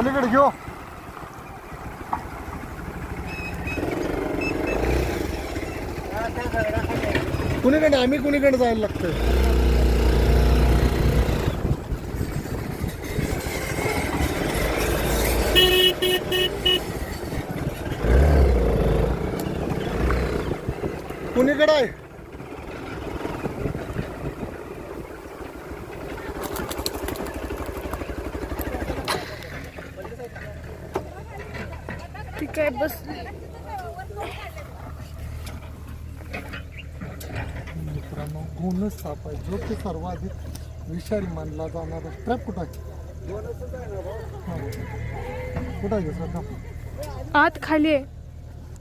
पलीकडे घेऊ. कुणीकडे? आम्ही कुणीकडे जायला लागतंय? कुणीकडे आहे? आहे बस. मित्रांनो गुणच साप आहे. जो की सर्वाधिक विषारी मानला जाणारा ट्रॅप कुठं आहे. कुठं आहे सर आत खाली आहे.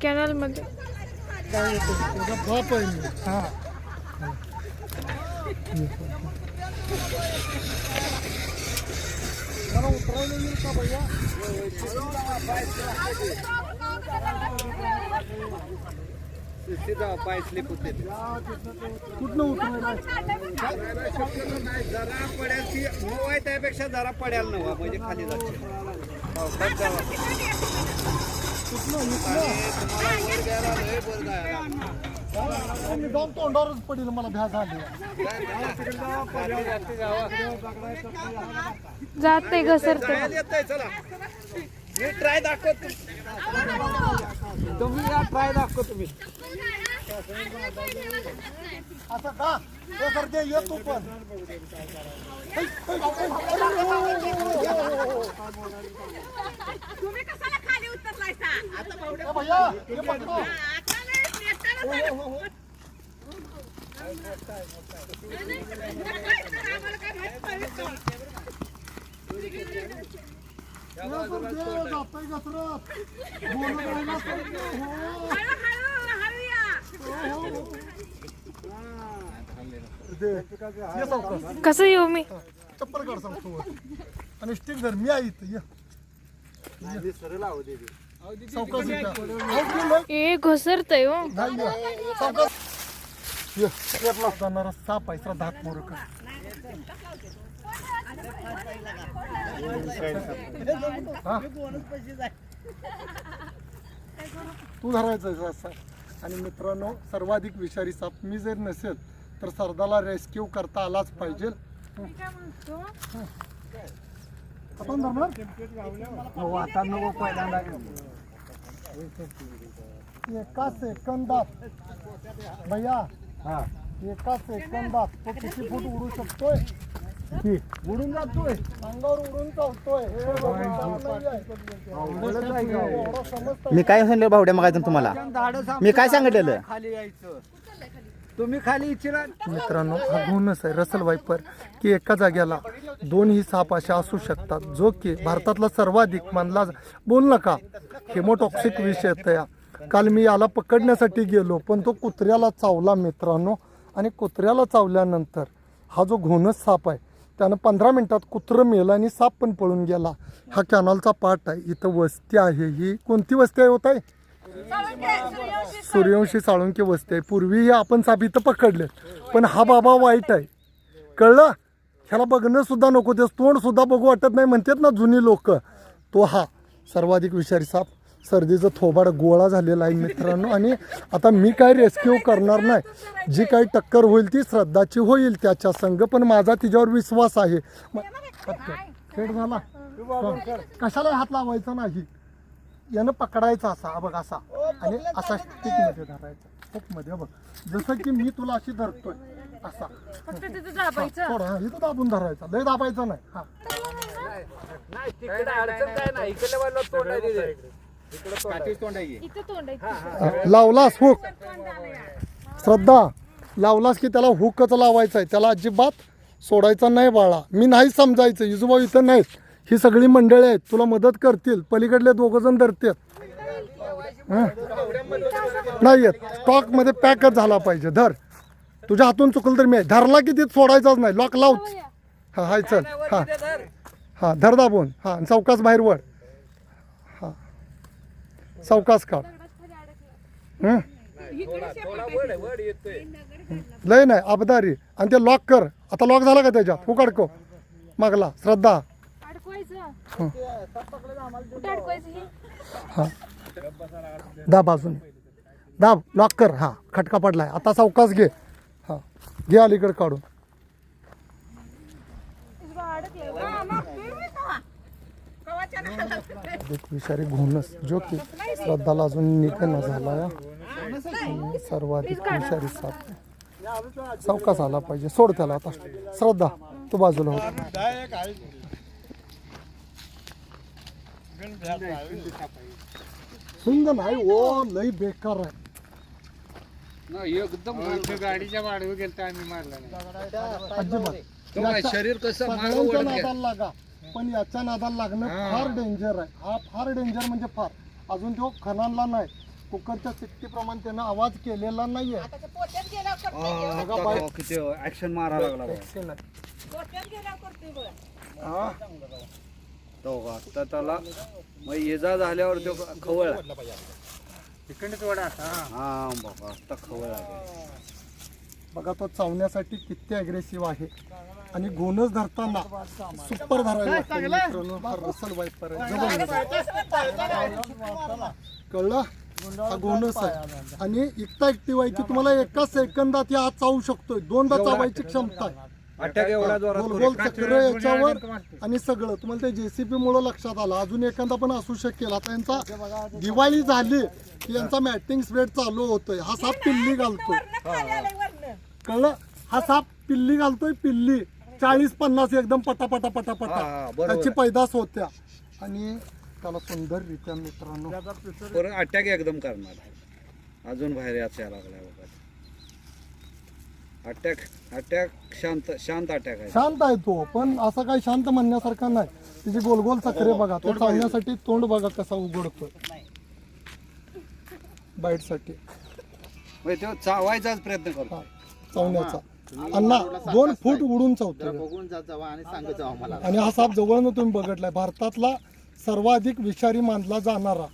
कॅनलमध्ये. काय येतो बाप आहे मी. हा. भैया पाय स्लिप होते कुठनं जरा पड्याची नऊ आहे त्यापेक्षा जरा पड्याला नवा म्हणजे खाली जाते मी जाऊन तोंडावरच पडेल मला भ्या झाली जात नाही घसरते मी ट्राय दाखवतो. तुम्ही या ट्राय दाखव तुम्ही. असं का हे ये तू पण तुम्ही कशाला खाली उतरलायसा ए भैया हे पकडो आता नाही नेटानं हो, हो, हो. आम्हाला काय माहीत नाही. हे सर ते जातंय घसरत. बोलू राहिला सर ते. हो. हळू हळू हळू या ते, ये सावकाश. कसं येऊ मी? चप्पल काढ सांगतो वर. आणि स्टिक धर. मी आहे इथं ये. सावकाश घसरतय हो. जाणारा साप आहे हा? तू धरायचा आणि मित्रांनो सर्वाधिक विषारी साप मी जर नसेल तर सरदाला रेस्क्यू करता आलाच पाहिजे. हो आता नको पहिल्यांदा एका सेकंदात भैया हा एका सेकंदात तो किती फूट उडू शकतोय उडून जातोय अंगावर उडून चालतोय मी काय सांगितलं भावड्या मग तुम्हाला मी काय सांगितलेलं? खाली यायचं तुम्ही खाली इच्छिला? मित्रांनो हा गुणच आहे. रसल वायपर की एका जाग्याला दोनही साप अशा असू शकतात जो की भारतातला सर्वाधिक मानला जा- बोल नका हेमोटॉक्सिक विष तया काल मी याला पकडण्यासाठी गेलो पण तो कुत्र्याला चावला मित्रांनो. आणि कुत्र्याला चावल्यानंतर हा जो घोणस साप आहे त्यानं पंधरा मिनटात कुत्रं मेलं आणि साप पण पळून गेला. हा कॅनॉलचा पार्ट आहे. इथं वस्ती आहे ही. कोणती वस्ती आहे होत आहे सूर्यवंशी साळुंकी वस्ती पूर्वी आपण इथं पकडले. पण हा बाबा वाईट आहे. कळलं? ह्याला बघणं सुद्धा नको. ते तोंड सुद्धा बघू वाटत नाही. म्हणतात ना जुनी लोक. तो हा सर्वाधिक विषारी साप. सर्दीचं थोबाड गोळा झालेला आहे मित्रांनो. आणि आता मी काय रेस्क्यू करणार नाही. जी काही टक्कर होईल ती श्रद्धाची होईल त्याच्या संघ पण माझा तिच्यावर विश्वास आहे. खेळ झाला. कशाला हात लावायचा नाही? यानं पकडायचा असा बघ असा. आणि असा स्टिकमध्ये धरायचा. हुकमध्ये बघ. जसं की मी तुला अशी धरतोय असा. फक्त तिथं दाबायचं. थोडा हा, इथं दाबून धरायचा. लय दाबायचा नाही. हा. तिकडे अडचण काय नाही. इकडे वाला तोंड तोंड आहे. इथं तोंड आहे लावलास हुक श्रद्धा लावलास की त्याला हुकच लावायचा आहे त्याला अजिबात सोडायचा नाही बाळा. मी नाही समजायचं. युजुबा इथं नाहीत. ही सगळी मंडळी आहेत. तुला मदत करतील. पलीकडले दोघं जण धरतात. हं? नाही येत स्टॉकमध्ये पॅकच झाला पाहिजे. धर. तुझ्या हातून चुकलं तर मी. धरला की तिथं सोडायचाच नाही. लॉक लावच. हा हाय चल. हा. हा धर दाबून. हा चौकास बाहेर वळ. हा. चौकास काढ. हं? लय नाही अबदारी आणि ते लॉक कर. आता लॉक झाला का त्याच्यात? फुकाड को. मागला. श्रद्धा अडकवायचं इथं कुठे अडकवायचं हे. हा? दाब अजून. दाब लॉक कर. हा खटका पडलाय. आता सावकाश घे. हा घे अलीकडे काढून. विषारी घुमनस जो की श्रद्धाला अजून निघणं झाला सर्वाधिक विषारी साप. सावकाश आला पाहिजे. सोड त्याला आता. श्रद्धा तू बाजूला हो. सुंदर नाही ओ लई बेकार आहे. एकदम गाडीच्या गेलता आम्ही मारला अजिबात. शरीर कसं. नादाला लागा. पण याच्या नादाला लागणं फार डेंजर आहे. हा फार डेंजर म्हणजे फार. अजून तो खणाला नाही. कुकरच्या सिट्टीप्रमाणे त्यानं आवाज केलेला नाहीये. ऍक्शन मारा लागला. हा. तो बघा आता त्याला मग इजा झाल्यावर तो खवळ हा. बघा आता खवळ आहे. बघा तो चावण्यासाठी किती अग्रेसिव्ह आहे. आणि गोनस धरताना सुपर धरायला. हा. कळलं? हा गोनस आहे. आणि इतका ऍक्टिव्ह आहे की तुम्हाला एका सेकंदात या आत चावू शकतोय. दोनदा चावायची क्षमता आहे. अटॅक एवढा जोरात गोल गोल चक्र याच्यावर आणि सगळं. तुम्हाला ते जेसीबी मुळे लक्षात आलं. अजून एखादा पण असू शकेल. आता यांचा दिवाळी झाली की यांचा मॅटिंग स्प्रेड चालू होतोय. हा साप पिल्ली घालतोय. कळलं? हा साप पिल्ली घालतोय पिल्ली. चाळीस पन्नास एकदम पटापटा हा, पटापटा हा, त्याची. पैदास होत्या. आणि त्याला सुंदररित्या मित्रांनो. अटॅक एकदम करणार. अजून बाहेर याचा लागलाय बघा. अटॅक अटॅक शांत शांत अटॅक आहे. शांत आहे तो पण असं काही शांत म्हणण्यासारखा नाही. तिची गोल गोल चक्रे बघा तो चावण्यासाठी तोंड बघा कसा उघडतोय. बाईटसाठी म्हणजे तो चावायचाच प्रयत्न करतो. हा, चावण्याचा. अण्णा दोन फूट उडून बघून जावा आणि सांगत जावा मला. आणि हा साप जवळनं तुम्ही बघितलाय. भारतातला सर्वाधिक विषारी मानला जाणारा.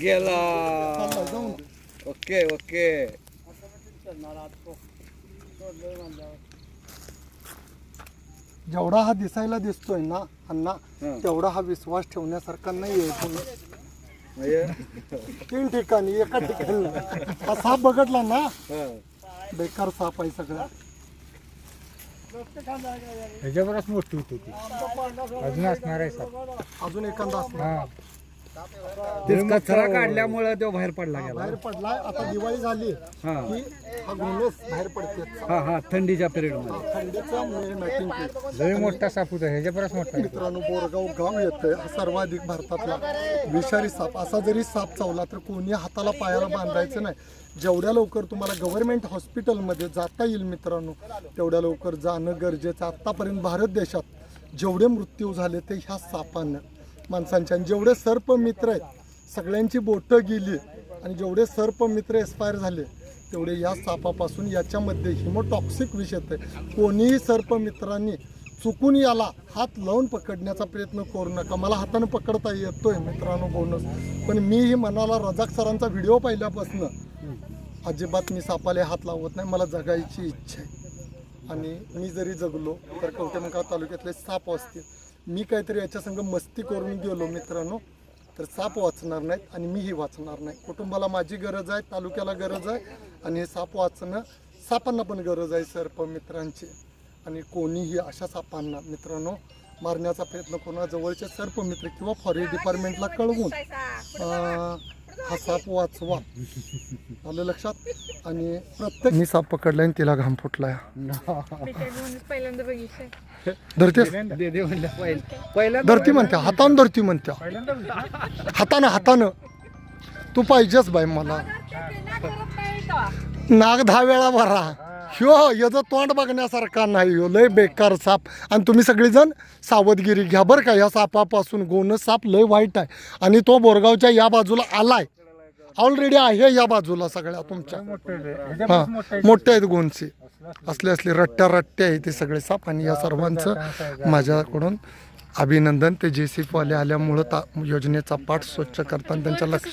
गेला. चाललाय जाऊन. Okay okay. जेवढा हा दिसायला दिसतोय ना अण्णा हा. तेवढा हा विश्वास ठेवण्यासारखा नाहीये तुम्ही म्हणजे? तीन ठिकाणी एका ठिकाणी. नाही. हा साप बघितला ना हा. बेकार साप आहे सगळा. ह्याच्यावरच मोठी होती ती. अजून असणार आहे सर अजून एखादा असणार? ते कचरा काढल्यामुळे तो बाहेर पडला गेला. बाहेर पडलाय आता दिवाळी झाली हा. की हा बाहेर पडते. हा हा थंडीच्या पिरियडमध्ये थंडीचा मॅटिंग पीक लय मोठा साप होता ह्याच्यावरच मोठा आहे. मित्रांनो बोरगाव गाव येतंय हा सर्वाधिक भारतातला विषारी साप. असा जरी साप चावला तर कोणी हाताला पायाला बांधायचं नाही. जेवढ्या लवकर तुम्हाला गव्हर्नमेंट हॉस्पिटलमध्ये जाता येईल मित्रांनो तेवढ्या लवकर जाणं गरजेचं. आत्तापर्यंत भारत देशात जेवढे मृत्यू झाले ते ह्या सापानं. माणसांच्या आणि जेवढे सर्प मित्र आहेत सगळ्यांची बोटं गेली आणि जेवढे सर्प मित्र एक्सपायर झाले तेवढे या सापापासून याच्यामध्ये हिमोटॉक्सिक विष येते कोणीही सर्प मित्रांनी चुकून याला हात लावून पकडण्याचा प्रयत्न करू नका. मला हाताने पकडता येतोय मित्रांनो बोनस पण मीही मनाला रजाक सरांचा व्हिडिओ पाहिल्यापासून अजिबात मी सापाला हात लावत नाही. मला जगायची इच्छा आहे. आणि मी जरी जगलो तर कवटेमंका तालुक्यातले साप असतील मी काहीतरी याच्या संग मस्ती करून गेलो मित्रांनो. तर साप वाचणार नाहीत आणि मीही वाचणार नाही. कुटुंबाला माझी गरज आहे तालुक्याला गरज आहे आणि हे साप वाचणं सापांना पण गरज आहे सर्प मित्रांची. आणि कोणीही अशा सापांना मित्रांनो मारण्याचा प्रयत्न कोणा जवळचे सर्प मित्र किंवा फॉरेस्ट डिपार्टमेंटला कळवून हा साप वाचवा. आलं लक्षात? आणि प्रत्येक मी साप पकडलाय आणि तिला घाम फुटलाय. पहिल्यांदा बघितलंय. धरतेस? दे दे म्हणलं पहिलं पहिल्या धरती म्हणत्या हातानं धरती म्हणत्या. हातानं हातानं. तू पाहिजेच बाई मला. नाग दहा वेळा भरा. ह्यो याचं तोंड बघण्यासारखा नाही ह्यो. लय बेकार साप. आणि तुम्ही सगळेजण सावधगिरी घ्या बरं का. या सापापासून गोन साप लय वाईट आहे. आणि तो बोरगावच्या या बाजूला आलाय. ऑलरेडी आहे या बाजूला सगळ्या तुमच्या. हा मोठं आहे. मोठे आहेत गोनचे असले असले रट्ट्या रट्टे आहे ते सगळे साप. आणि या सर्वांचं माझ्याकडून अभिनंदन. ते जे सी वाले आल्यामुळं ता योजनेचा पाठ स्वच्छ करताना त्यांच्या लक्षात